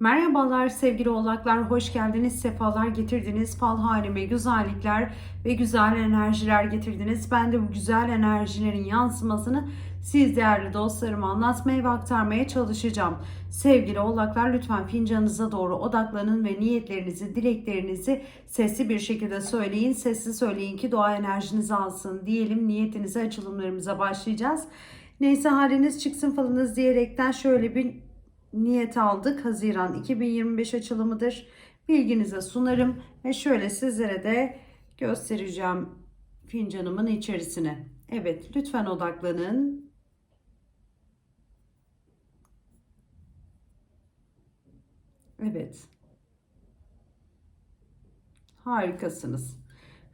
Merhabalar sevgili oğlaklar, hoş geldiniz, sefalar getirdiniz. Fal halime güzellikler ve güzel enerjiler getirdiniz. Ben de bu güzel enerjilerin yansımasını siz değerli dostlarıma anlatmaya ve aktarmaya çalışacağım. Sevgili oğlaklar lütfen fincanınıza doğru odaklanın ve niyetlerinizi, dileklerinizi sesli bir şekilde söyleyin. Sesli söyleyin ki doğa enerjinizi alsın diyelim. Niyetinize, açılımlarımıza başlayacağız. Neyse haliniz çıksın falınız diyerekten şöyle bir niyet aldık. Haziran 2025 açılımıdır. Bilginize sunarım ve şöyle sizlere de göstereceğim fincanımın içerisine. Evet, lütfen odaklanın. Evet. Harikasınız.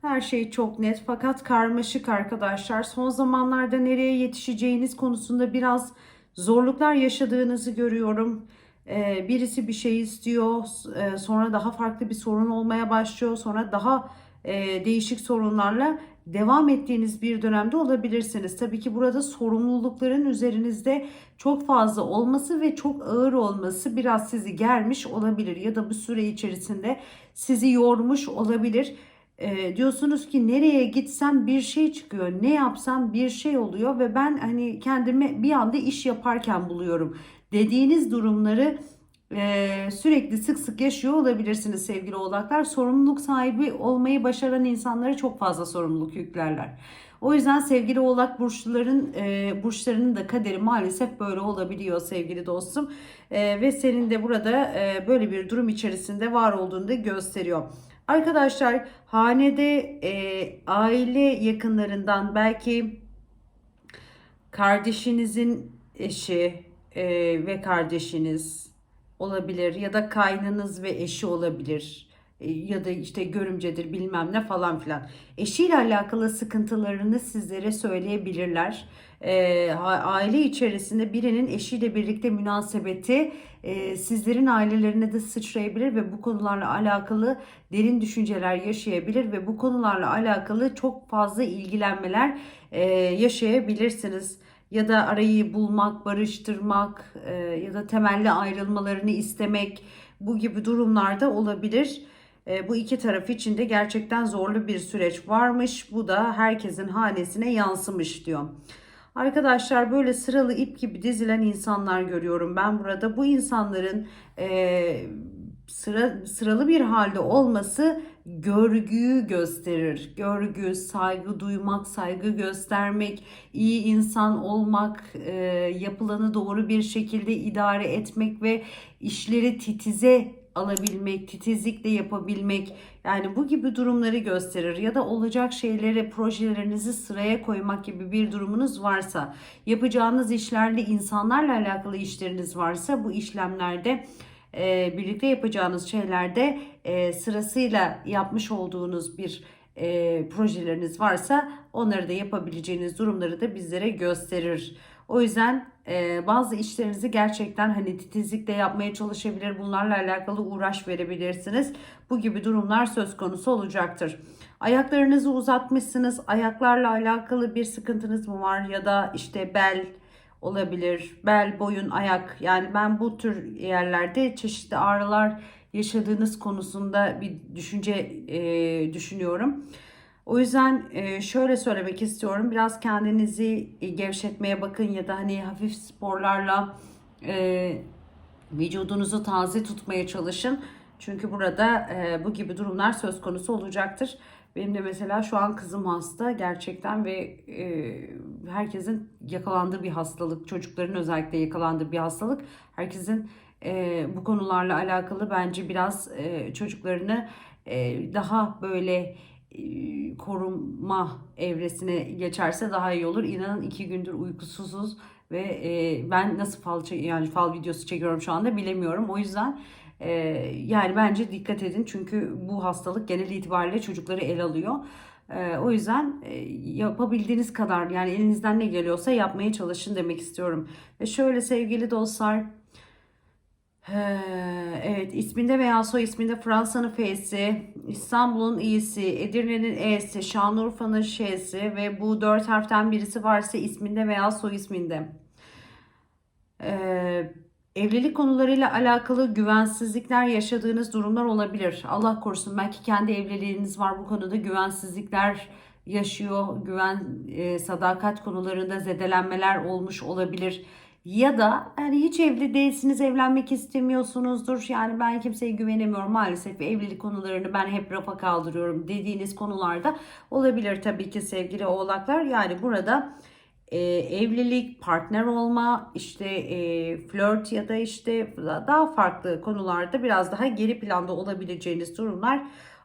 Her şey çok net fakat karmaşık arkadaşlar. Son zamanlarda nereye yetişeceğiniz konusunda biraz zorluklar yaşadığınızı görüyorum. Ee, birisi bir şey istiyor, e, sonra daha farklı bir sorun olmaya başlıyor, sonra daha e, değişik sorunlarla devam ettiğiniz bir dönemde olabilirsiniz. Tabii ki burada sorumlulukların üzerinizde çok fazla olması ve çok ağır olması biraz sizi germiş olabilir ya da bu süre içerisinde sizi yormuş olabilir. E, diyorsunuz ki nereye gitsem bir şey çıkıyor, ne yapsam bir şey oluyor ve ben hani kendimi bir anda iş yaparken buluyorum dediğiniz durumları e, sürekli sık sık yaşıyor olabilirsiniz sevgili oğlaklar. Sorumluluk sahibi olmayı başaran insanlara çok fazla sorumluluk yüklerler. O yüzden sevgili oğlak burçluların e, burçlarının da kaderi maalesef böyle olabiliyor sevgili dostum. E, ve senin de burada e, böyle bir durum içerisinde var olduğunu da gösteriyor. Arkadaşlar hanede e, aile yakınlarından belki kardeşinizin eşi e, ve kardeşiniz olabilir ya da kaynınız ve eşi olabilir ya da işte görümcedir bilmem ne falan filan. Eşiyle alakalı sıkıntılarını sizlere söyleyebilirler. E, aile içerisinde birinin eşiyle birlikte münasebeti e, sizlerin ailelerine de sıçrayabilir ve bu konularla alakalı derin düşünceler yaşayabilir ve bu konularla alakalı çok fazla ilgilenmeler e, yaşayabilirsiniz ya da arayı bulmak, barıştırmak e, ya da temelli ayrılmalarını istemek bu gibi durumlarda olabilir. E, bu iki taraf için de gerçekten zorlu bir süreç varmış. Bu da herkesin hanesine yansımış diyor. Arkadaşlar böyle sıralı ip gibi dizilen insanlar görüyorum ben burada. Bu insanların e, sıra, sıralı bir halde olması görgüyü gösterir. Görgü, saygı duymak, saygı göstermek, iyi insan olmak, e, yapılanı doğru bir şekilde idare etmek ve işleri titize alabilmek, titizlikle yapabilmek yani bu gibi durumları gösterir ya da olacak şeyleri, projelerinizi sıraya koymak gibi bir durumunuz varsa, yapacağınız işlerle insanlarla alakalı işleriniz varsa bu işlemlerde e, birlikte yapacağınız şeylerde e, sırasıyla yapmış olduğunuz bir e, projeleriniz varsa onları da yapabileceğiniz durumları da bizlere gösterir. O yüzden e, bazı işlerinizi gerçekten hani titizlikle yapmaya çalışabilir. Bunlarla alakalı uğraş verebilirsiniz. Bu gibi durumlar söz konusu olacaktır. Ayaklarınızı uzatmışsınız. Ayaklarla alakalı bir sıkıntınız mı var ya da işte bel olabilir. Bel, boyun, ayak. Yani ben bu tür yerlerde çeşitli ağrılar yaşadığınız konusunda bir düşünce e, düşünüyorum. O yüzden e, şöyle söylemek istiyorum. Biraz kendinizi gevşetmeye bakın ya da hani hafif sporlarla e, vücudunuzu taze tutmaya çalışın. Çünkü burada e, bu gibi durumlar söz konusu olacaktır. Benim de mesela şu an kızım hasta gerçekten ve e, herkesin yakalandığı bir hastalık. Çocukların özellikle yakalandığı bir hastalık. Herkesin e, bu konularla alakalı bence biraz e, çocuklarını e, daha böyle e, koruma evresine geçerse daha iyi olur. İnanın iki gündür uykusuzuz ve e, ben nasıl fal yani fal videosu çekiyorum şu anda bilemiyorum. O yüzden e, yani bence dikkat edin çünkü bu hastalık genel itibariyle çocukları el alıyor. E, o yüzden e, yapabildiğiniz kadar yani elinizden ne geliyorsa yapmaya çalışın demek istiyorum. Ve şöyle sevgili dostlar Evet isminde veya soy isminde Fransa'nın F'si, İstanbul'un İ'si, Edirne'nin E'si, Şanlıurfa'nın Ş'si ve bu dört harften birisi varsa isminde veya soy isminde. Ee, Evlilik konularıyla alakalı güvensizlikler yaşadığınız durumlar olabilir. Allah korusun belki kendi evliliğiniz var bu konuda güvensizlikler yaşıyor. Güven, e, sadakat konularında zedelenmeler olmuş olabilir. Ya da yani hiç evli değilsiniz, evlenmek istemiyorsunuzdur. Yani ben kimseye güvenemiyorum maalesef. Evlilik konularını ben hep rafa kaldırıyorum dediğiniz konularda olabilir tabii ki sevgili oğlaklar. Yani burada e, evlilik, partner olma, işte e, flört ya da işte daha farklı konularda biraz daha geri planda olabileceğiniz durumlar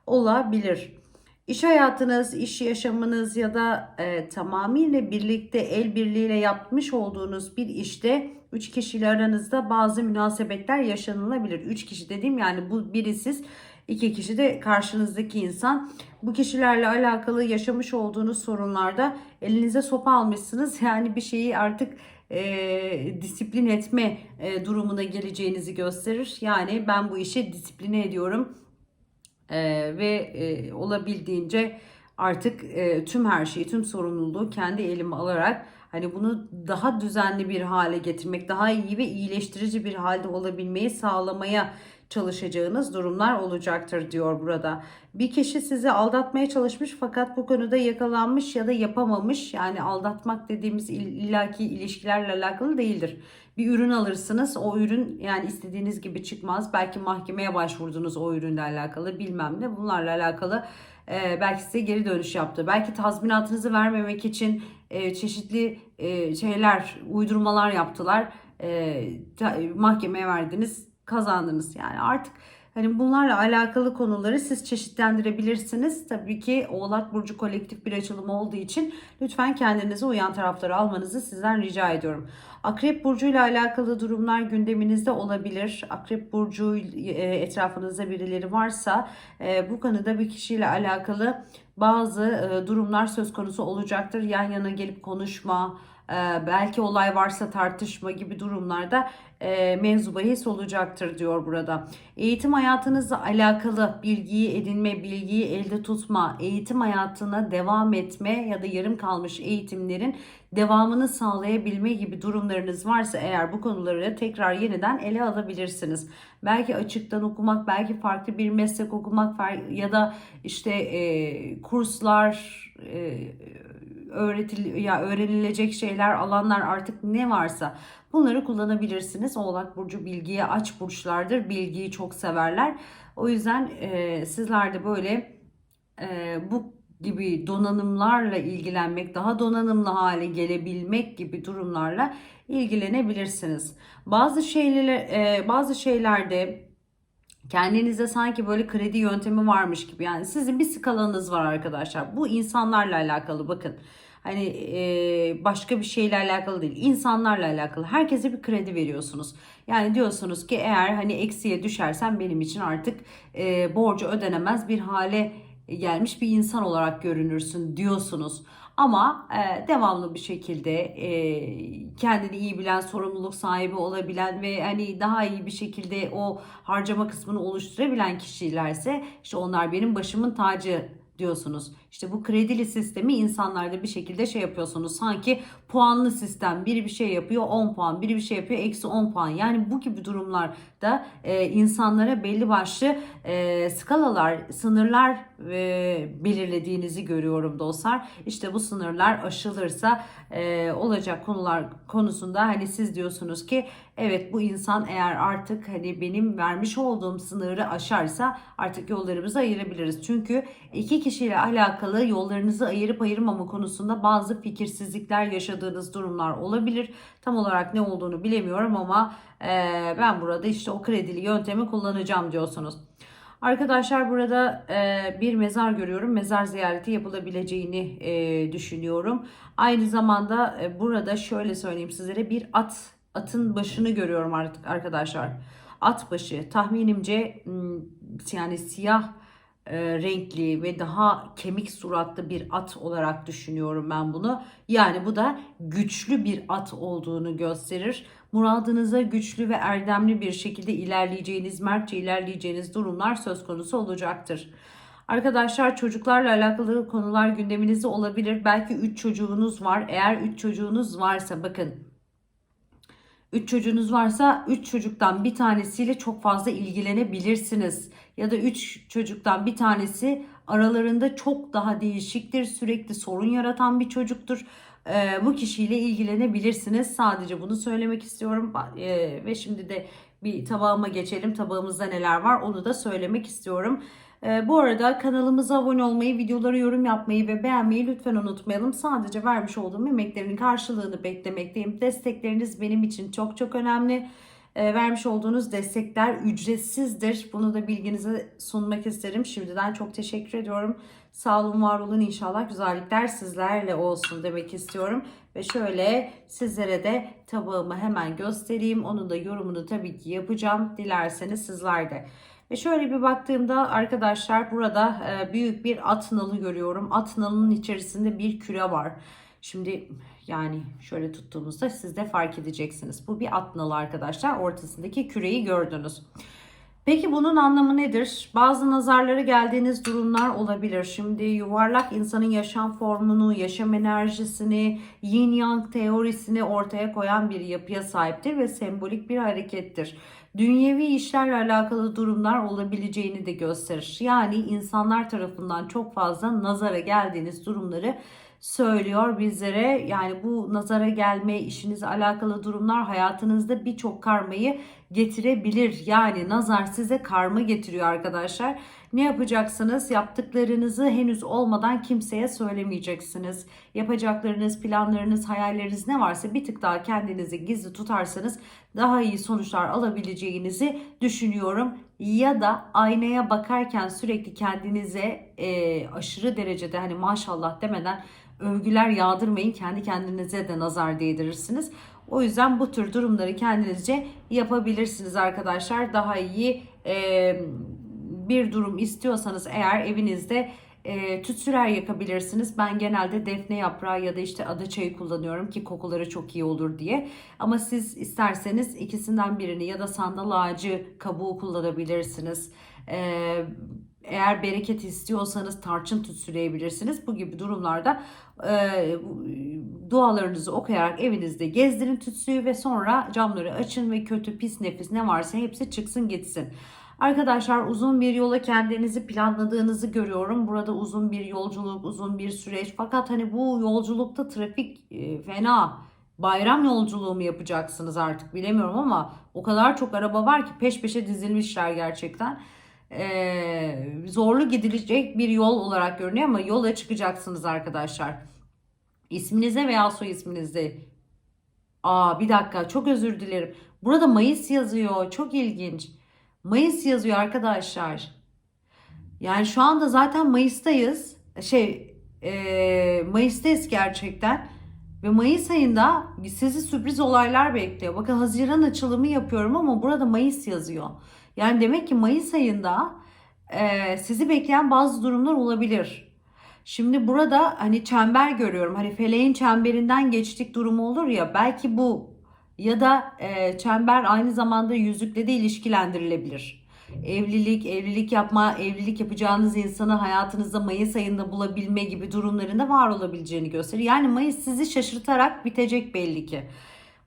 olabilir. İş hayatınız, iş yaşamınız ya da e, tamamıyla birlikte el birliğiyle yapmış olduğunuz bir işte 3 kişiyle aranızda bazı münasebetler yaşanılabilir. 3 kişi dediğim yani bu biri siz, iki kişi de karşınızdaki insan. Bu kişilerle alakalı yaşamış olduğunuz sorunlarda elinize sopa almışsınız. Yani bir şeyi artık e, disiplin etme e, durumuna geleceğinizi gösterir. Yani ben bu işi disipline ediyorum ee, ve e, olabildiğince artık e, tüm her şeyi, tüm sorumluluğu kendi elime alarak hani bunu daha düzenli bir hale getirmek, daha iyi ve iyileştirici bir halde olabilmeyi sağlamaya çalışacağınız durumlar olacaktır diyor burada. Bir kişi sizi aldatmaya çalışmış fakat bu konuda yakalanmış ya da yapamamış. Yani aldatmak dediğimiz illaki ilişkilerle alakalı değildir. Bir ürün alırsınız. O ürün yani istediğiniz gibi çıkmaz. Belki mahkemeye başvurdunuz o ürünle alakalı bilmem ne. Bunlarla alakalı e, belki size geri dönüş yaptı. Belki tazminatınızı vermemek için e, çeşitli e, şeyler, uydurmalar yaptılar. E, ta, mahkemeye verdiniz kazandınız. Yani artık hani bunlarla alakalı konuları siz çeşitlendirebilirsiniz. Tabii ki Oğlak Burcu kolektif bir açılım olduğu için lütfen kendinize uyan tarafları almanızı sizden rica ediyorum. Akrep Burcu ile alakalı durumlar gündeminizde olabilir. Akrep Burcu e, etrafınızda birileri varsa e, bu konuda bir kişiyle alakalı bazı e, durumlar söz konusu olacaktır. Yan yana gelip konuşma, belki olay varsa tartışma gibi durumlarda e, mevzu bahis olacaktır diyor burada. Eğitim hayatınızla alakalı bilgiyi edinme, bilgiyi elde tutma, eğitim hayatına devam etme ya da yarım kalmış eğitimlerin devamını sağlayabilme gibi durumlarınız varsa eğer bu konuları tekrar yeniden ele alabilirsiniz. Belki açıktan okumak, belki farklı bir meslek okumak ya da işte e, kurslar, e, öğretil ya öğrenilecek şeyler, alanlar artık ne varsa bunları kullanabilirsiniz. Oğlak burcu bilgiye aç burçlardır. Bilgiyi çok severler. O yüzden e, sizler de böyle e, bu gibi donanımlarla ilgilenmek, daha donanımlı hale gelebilmek gibi durumlarla ilgilenebilirsiniz. Bazı şeyler e, bazı şeylerde kendinize sanki böyle kredi yöntemi varmış gibi. Yani sizin bir skalanız var arkadaşlar. Bu insanlarla alakalı bakın. Hani e, başka bir şeyle alakalı değil. insanlarla alakalı. Herkese bir kredi veriyorsunuz. Yani diyorsunuz ki eğer hani eksiye düşersen benim için artık e, borcu ödenemez bir hale gelmiş bir insan olarak görünürsün diyorsunuz. Ama e, devamlı bir şekilde e, kendini iyi bilen, sorumluluk sahibi olabilen ve hani daha iyi bir şekilde o harcama kısmını oluşturabilen kişilerse işte onlar benim başımın tacı diyorsunuz. İşte bu kredili sistemi insanlarda bir şekilde şey yapıyorsunuz. Sanki puanlı sistem. Biri bir şey yapıyor 10 puan, biri bir şey yapıyor eksi 10 puan. Yani bu gibi durumlarda e, insanlara belli başlı e, skalalar, sınırlar e, belirlediğinizi görüyorum dostlar. İşte bu sınırlar aşılırsa e, olacak konular konusunda hani siz diyorsunuz ki evet bu insan eğer artık hani benim vermiş olduğum sınırı aşarsa artık yollarımızı ayırabiliriz. Çünkü iki kişiyle alakalı yollarınızı ayırıp ayırmama konusunda bazı fikirsizlikler yaşadığınız durumlar olabilir. Tam olarak ne olduğunu bilemiyorum ama e, ben burada işte o kredili yöntemi kullanacağım diyorsunuz. Arkadaşlar burada e, bir mezar görüyorum. Mezar ziyareti yapılabileceğini e, düşünüyorum. Aynı zamanda e, burada şöyle söyleyeyim sizlere bir at atın başını görüyorum artık arkadaşlar. At başı tahminimce yani siyah e, renkli ve daha kemik suratlı bir at olarak düşünüyorum ben bunu. Yani bu da güçlü bir at olduğunu gösterir. Muradınıza güçlü ve erdemli bir şekilde ilerleyeceğiniz, mertçe ilerleyeceğiniz durumlar söz konusu olacaktır. Arkadaşlar çocuklarla alakalı konular gündeminizde olabilir. Belki 3 çocuğunuz var. Eğer 3 çocuğunuz varsa bakın Üç çocuğunuz varsa üç çocuktan bir tanesiyle çok fazla ilgilenebilirsiniz. Ya da üç çocuktan bir tanesi aralarında çok daha değişiktir, sürekli sorun yaratan bir çocuktur. Ee, bu kişiyle ilgilenebilirsiniz. Sadece bunu söylemek istiyorum. Ee, ve şimdi de bir tabağıma geçelim. Tabağımızda neler var onu da söylemek istiyorum. Ee, bu arada kanalımıza abone olmayı, videolara yorum yapmayı ve beğenmeyi lütfen unutmayalım. Sadece vermiş olduğum emeklerin karşılığını beklemekteyim. Destekleriniz benim için çok çok önemli. Ee, vermiş olduğunuz destekler ücretsizdir. Bunu da bilginize sunmak isterim. Şimdiden çok teşekkür ediyorum. Sağ olun, var olun. İnşallah güzellikler sizlerle olsun demek istiyorum. Ve şöyle sizlere de tabağımı hemen göstereyim. Onun da yorumunu tabii ki yapacağım. Dilerseniz sizler de. Ve şöyle bir baktığımda arkadaşlar burada e, büyük bir at nalı görüyorum. At nalının içerisinde bir küre var. Şimdi yani şöyle tuttuğumuzda siz de fark edeceksiniz. Bu bir at nalı arkadaşlar. Ortasındaki küreyi gördünüz. Peki bunun anlamı nedir? Bazı nazarları geldiğiniz durumlar olabilir. Şimdi yuvarlak insanın yaşam formunu, yaşam enerjisini, yin yang teorisini ortaya koyan bir yapıya sahiptir ve sembolik bir harekettir. Dünyevi işlerle alakalı durumlar olabileceğini de gösterir. Yani insanlar tarafından çok fazla nazara geldiğiniz durumları söylüyor bizlere. Yani bu nazara gelme, işinizle alakalı durumlar hayatınızda birçok karmayı getirebilir. Yani nazar size karma getiriyor arkadaşlar. Ne yapacaksınız? Yaptıklarınızı henüz olmadan kimseye söylemeyeceksiniz. Yapacaklarınız, planlarınız, hayalleriniz ne varsa bir tık daha kendinizi gizli tutarsanız daha iyi sonuçlar alabileceğinizi düşünüyorum. Ya da aynaya bakarken sürekli kendinize e, aşırı derecede hani maşallah demeden övgüler yağdırmayın. Kendi kendinize de nazar değdirirsiniz. O yüzden bu tür durumları kendinizce yapabilirsiniz arkadaşlar. Daha iyi e, bir durum istiyorsanız eğer evinizde e, tütsüler yakabilirsiniz. Ben genelde defne yaprağı ya da işte ada çayı kullanıyorum ki kokuları çok iyi olur diye. Ama siz isterseniz ikisinden birini ya da sandal ağacı kabuğu kullanabilirsiniz. Eee eğer bereket istiyorsanız tarçın tütsüleyebilirsiniz. Bu gibi durumlarda e, dualarınızı okuyarak evinizde gezdirin tütsüyü ve sonra camları açın ve kötü pis nefis ne varsa hepsi çıksın gitsin. Arkadaşlar uzun bir yola kendinizi planladığınızı görüyorum. Burada uzun bir yolculuk, uzun bir süreç. Fakat hani bu yolculukta trafik e, fena. Bayram yolculuğu mu yapacaksınız artık bilemiyorum ama o kadar çok araba var ki peş peşe dizilmişler gerçekten e, zorlu gidilecek bir yol olarak görünüyor ama yola çıkacaksınız arkadaşlar. İsminize veya soy isminizde. Aa bir dakika çok özür dilerim. Burada Mayıs yazıyor. Çok ilginç. Mayıs yazıyor arkadaşlar. Yani şu anda zaten Mayıs'tayız. Şey e, Mayıs'tayız gerçekten. Ve Mayıs ayında sizi sürpriz olaylar bekliyor. Bakın Haziran açılımı yapıyorum ama burada Mayıs yazıyor. Yani demek ki Mayıs ayında e, sizi bekleyen bazı durumlar olabilir. Şimdi burada hani çember görüyorum. Hani feleğin çemberinden geçtik durumu olur ya. Belki bu ya da e, çember aynı zamanda yüzükle de ilişkilendirilebilir. Evlilik, evlilik yapma, evlilik yapacağınız insanı hayatınızda Mayıs ayında bulabilme gibi durumlarında var olabileceğini gösterir. Yani Mayıs sizi şaşırtarak bitecek belli ki.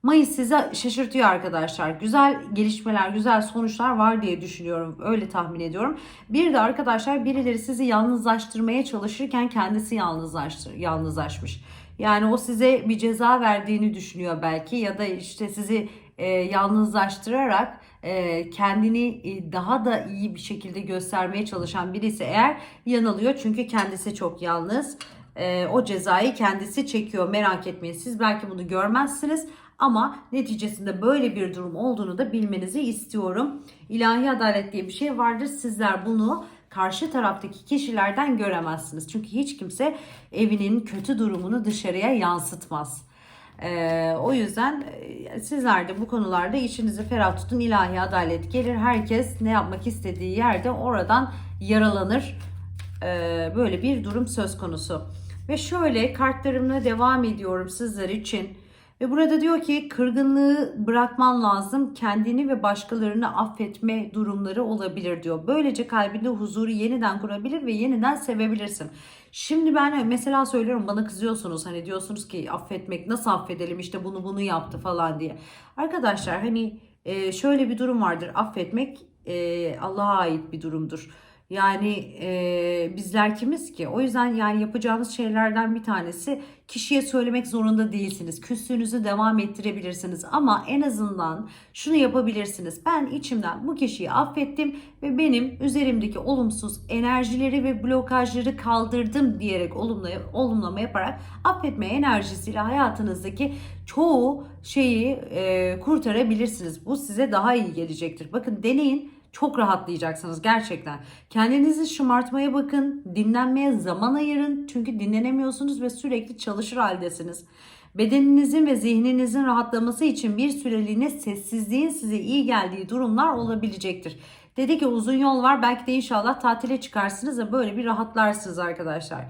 Mayıs sizi şaşırtıyor arkadaşlar. Güzel gelişmeler, güzel sonuçlar var diye düşünüyorum. Öyle tahmin ediyorum. Bir de arkadaşlar birileri sizi yalnızlaştırmaya çalışırken kendisi yalnızlaştır, yalnızlaşmış. Yani o size bir ceza verdiğini düşünüyor belki ya da işte sizi e, yalnızlaştırarak e, kendini e, daha da iyi bir şekilde göstermeye çalışan birisi eğer yanılıyor. Çünkü kendisi çok yalnız. E, o cezayı kendisi çekiyor merak etmeyin. Siz belki bunu görmezsiniz ama neticesinde böyle bir durum olduğunu da bilmenizi istiyorum. İlahi adalet diye bir şey vardır. Sizler bunu karşı taraftaki kişilerden göremezsiniz. Çünkü hiç kimse evinin kötü durumunu dışarıya yansıtmaz. Ee, o yüzden e, sizler de bu konularda içinizi ferah tutun. İlahi adalet gelir. Herkes ne yapmak istediği yerde oradan yaralanır. Ee, böyle bir durum söz konusu. Ve şöyle kartlarımla devam ediyorum sizler için. Ve burada diyor ki kırgınlığı bırakman lazım. Kendini ve başkalarını affetme durumları olabilir diyor. Böylece kalbinde huzuru yeniden kurabilir ve yeniden sevebilirsin. Şimdi ben mesela söylüyorum bana kızıyorsunuz hani diyorsunuz ki affetmek nasıl affedelim işte bunu bunu yaptı falan diye. Arkadaşlar hani şöyle bir durum vardır affetmek Allah'a ait bir durumdur. Yani e, bizler kimiz ki? O yüzden yani yapacağınız şeylerden bir tanesi kişiye söylemek zorunda değilsiniz. Küslüğünüzü devam ettirebilirsiniz ama en azından şunu yapabilirsiniz. Ben içimden bu kişiyi affettim ve benim üzerimdeki olumsuz enerjileri ve blokajları kaldırdım diyerek olumlu, olumlama yaparak affetme enerjisiyle hayatınızdaki çoğu şeyi e, kurtarabilirsiniz. Bu size daha iyi gelecektir. Bakın deneyin çok rahatlayacaksınız gerçekten. Kendinizi şımartmaya bakın, dinlenmeye zaman ayırın. Çünkü dinlenemiyorsunuz ve sürekli çalışır haldesiniz. Bedeninizin ve zihninizin rahatlaması için bir süreliğine sessizliğin size iyi geldiği durumlar olabilecektir. Dedi ki uzun yol var belki de inşallah tatile çıkarsınız da böyle bir rahatlarsınız arkadaşlar.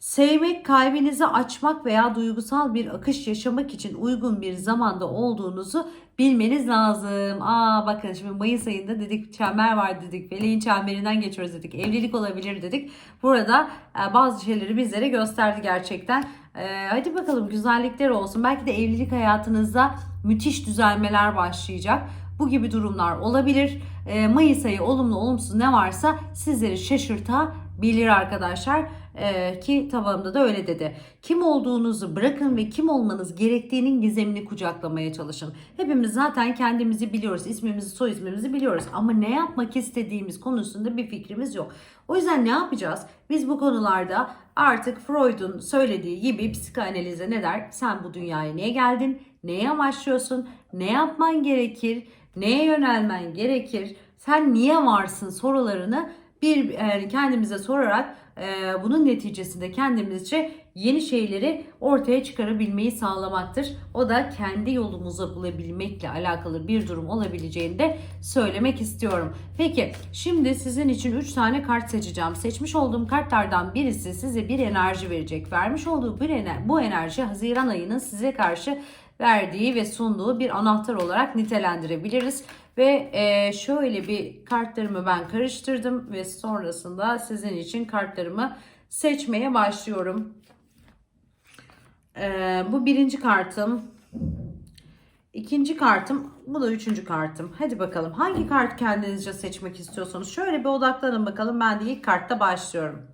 Sevmek, kalbinizi açmak veya duygusal bir akış yaşamak için uygun bir zamanda olduğunuzu bilmeniz lazım. Aa bakın şimdi Mayıs ayında dedik çember var dedik. Feleğin çemberinden geçiyoruz dedik. Evlilik olabilir dedik. Burada e, bazı şeyleri bizlere gösterdi gerçekten. E, hadi bakalım güzellikler olsun. Belki de evlilik hayatınızda müthiş düzelmeler başlayacak. Bu gibi durumlar olabilir. E, Mayıs ayı olumlu olumsuz ne varsa sizleri şaşırtabilir arkadaşlar. Ee, ki tabağımda da öyle dedi. Kim olduğunuzu bırakın ve kim olmanız gerektiğinin gizemini kucaklamaya çalışın. Hepimiz zaten kendimizi biliyoruz. ismimizi, soy ismimizi biliyoruz. Ama ne yapmak istediğimiz konusunda bir fikrimiz yok. O yüzden ne yapacağız? Biz bu konularda artık Freud'un söylediği gibi psikanalize ne der? Sen bu dünyaya niye geldin? Neye amaçlıyorsun? Ne yapman gerekir? Neye yönelmen gerekir? Sen niye varsın sorularını bir yani kendimize sorarak e, bunun neticesinde kendimizce yeni şeyleri ortaya çıkarabilmeyi sağlamaktır. O da kendi yolumuzu bulabilmekle alakalı bir durum olabileceğini de söylemek istiyorum. Peki şimdi sizin için 3 tane kart seçeceğim. Seçmiş olduğum kartlardan birisi size bir enerji verecek. Vermiş olduğu bir ener bu enerji Haziran ayının size karşı verdiği ve sunduğu bir anahtar olarak nitelendirebiliriz. Ve e, şöyle bir kartlarımı ben karıştırdım ve sonrasında sizin için kartlarımı seçmeye başlıyorum. E, bu birinci kartım. İkinci kartım. Bu da üçüncü kartım. Hadi bakalım hangi kart kendinizce seçmek istiyorsanız şöyle bir odaklanın bakalım. Ben de ilk kartta başlıyorum.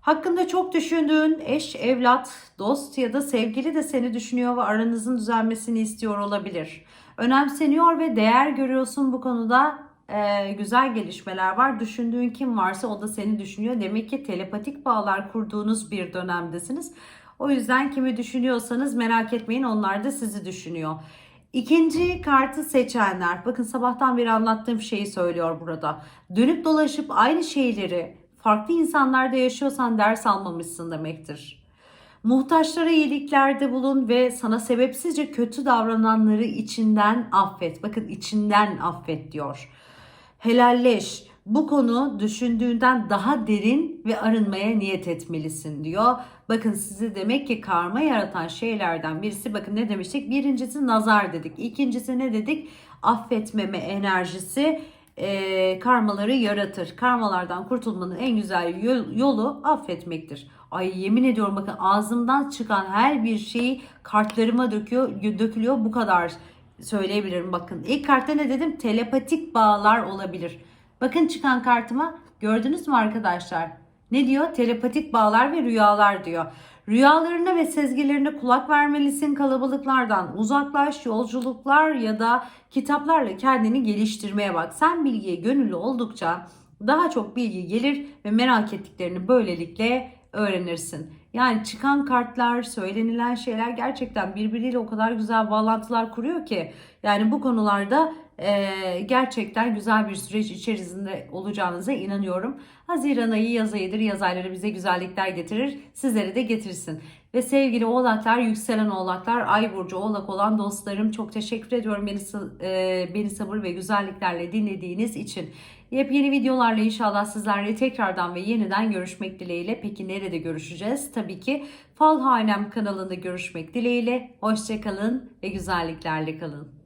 Hakkında çok düşündüğün eş, evlat, dost ya da sevgili de seni düşünüyor ve aranızın düzelmesini istiyor olabilir. Önemseniyor ve değer görüyorsun bu konuda e, güzel gelişmeler var. Düşündüğün kim varsa o da seni düşünüyor. Demek ki telepatik bağlar kurduğunuz bir dönemdesiniz. O yüzden kimi düşünüyorsanız merak etmeyin onlar da sizi düşünüyor. İkinci kartı seçenler, bakın sabahtan beri anlattığım şeyi söylüyor burada. Dönüp dolaşıp aynı şeyleri farklı insanlarda yaşıyorsan ders almamışsın demektir. Muhtaçlara iyiliklerde bulun ve sana sebepsizce kötü davrananları içinden affet. Bakın içinden affet diyor. Helalleş. Bu konu düşündüğünden daha derin ve arınmaya niyet etmelisin diyor. Bakın sizi demek ki karma yaratan şeylerden birisi bakın ne demiştik? Birincisi nazar dedik. İkincisi ne dedik? Affetmeme enerjisi e, karmaları yaratır. Karmalardan kurtulmanın en güzel yolu affetmektir. Ay yemin ediyorum bakın ağzımdan çıkan her bir şeyi kartlarıma döküyor, dökülüyor bu kadar söyleyebilirim. Bakın ilk kartta ne dedim? Telepatik bağlar olabilir. Bakın çıkan kartıma gördünüz mü arkadaşlar? Ne diyor? Telepatik bağlar ve rüyalar diyor. Rüyalarına ve sezgilerine kulak vermelisin. Kalabalıklardan uzaklaş, yolculuklar ya da kitaplarla kendini geliştirmeye bak. Sen bilgiye gönüllü oldukça daha çok bilgi gelir ve merak ettiklerini böylelikle öğrenirsin. Yani çıkan kartlar, söylenilen şeyler gerçekten birbiriyle o kadar güzel bağlantılar kuruyor ki yani bu konularda e, gerçekten güzel bir süreç içerisinde olacağınıza inanıyorum. Haziran ayı yaz ayıdır. Yaz ayları bize güzellikler getirir. Sizlere de getirsin. Ve sevgili oğlaklar, yükselen oğlaklar, ay burcu oğlak olan dostlarım çok teşekkür ediyorum beni, e, beni sabır ve güzelliklerle dinlediğiniz için. Yepyeni videolarla inşallah sizlerle tekrardan ve yeniden görüşmek dileğiyle. Peki nerede görüşeceğiz? Tabii ki Fal Hanem kanalında görüşmek dileğiyle. Hoşçakalın ve güzelliklerle kalın.